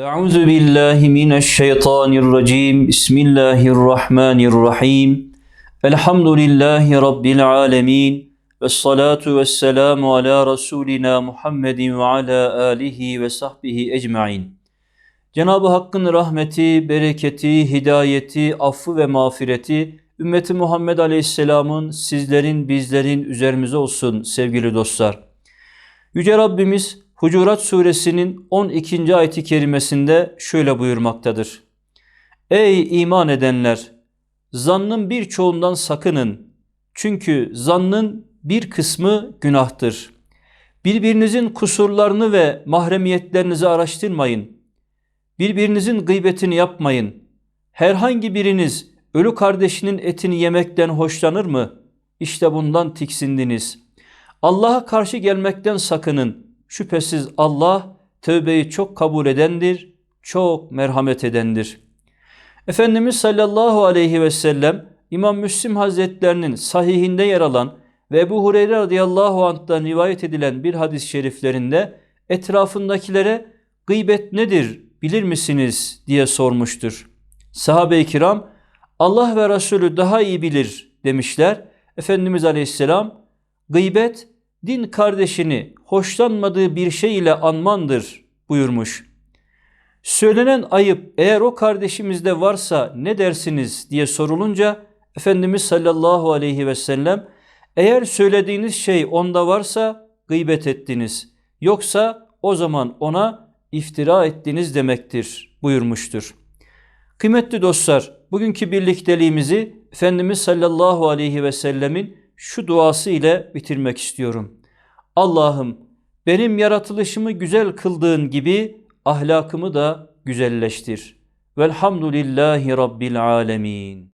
Euzu billahi mineşşeytanirracim. Bismillahirrahmanirrahim. Elhamdülillahi rabbil alamin. Ves salatu vesselamu ala rasulina Muhammedin ve ala alihi ve sahbihi ecmaîn. Cenab-ı Hakk'ın rahmeti, bereketi, hidayeti, affı ve mağfireti ümmeti Muhammed Aleyhisselam'ın sizlerin, bizlerin üzerimize olsun sevgili dostlar. Yüce Rabbimiz Hucurat suresinin 12. ayeti kerimesinde şöyle buyurmaktadır. Ey iman edenler! Zannın birçoğundan sakının. Çünkü zannın bir kısmı günahtır. Birbirinizin kusurlarını ve mahremiyetlerinizi araştırmayın. Birbirinizin gıybetini yapmayın. Herhangi biriniz ölü kardeşinin etini yemekten hoşlanır mı? İşte bundan tiksindiniz. Allah'a karşı gelmekten sakının. Şüphesiz Allah tövbeyi çok kabul edendir, çok merhamet edendir. Efendimiz sallallahu aleyhi ve sellem İmam Müslim Hazretlerinin sahihinde yer alan ve Ebu Hureyre radıyallahu anh'tan rivayet edilen bir hadis-i şeriflerinde etrafındakilere gıybet nedir bilir misiniz diye sormuştur. Sahabe-i kiram Allah ve Resulü daha iyi bilir demişler. Efendimiz aleyhisselam gıybet din kardeşini hoşlanmadığı bir şey ile anmandır buyurmuş. Söylenen ayıp eğer o kardeşimizde varsa ne dersiniz diye sorulunca Efendimiz sallallahu aleyhi ve sellem eğer söylediğiniz şey onda varsa gıybet ettiniz. Yoksa o zaman ona iftira ettiniz demektir buyurmuştur. Kıymetli dostlar, bugünkü birlikteliğimizi Efendimiz sallallahu aleyhi ve sellemin şu duası ile bitirmek istiyorum. Allah'ım benim yaratılışımı güzel kıldığın gibi ahlakımı da güzelleştir. Velhamdülillahi Rabbil alemin.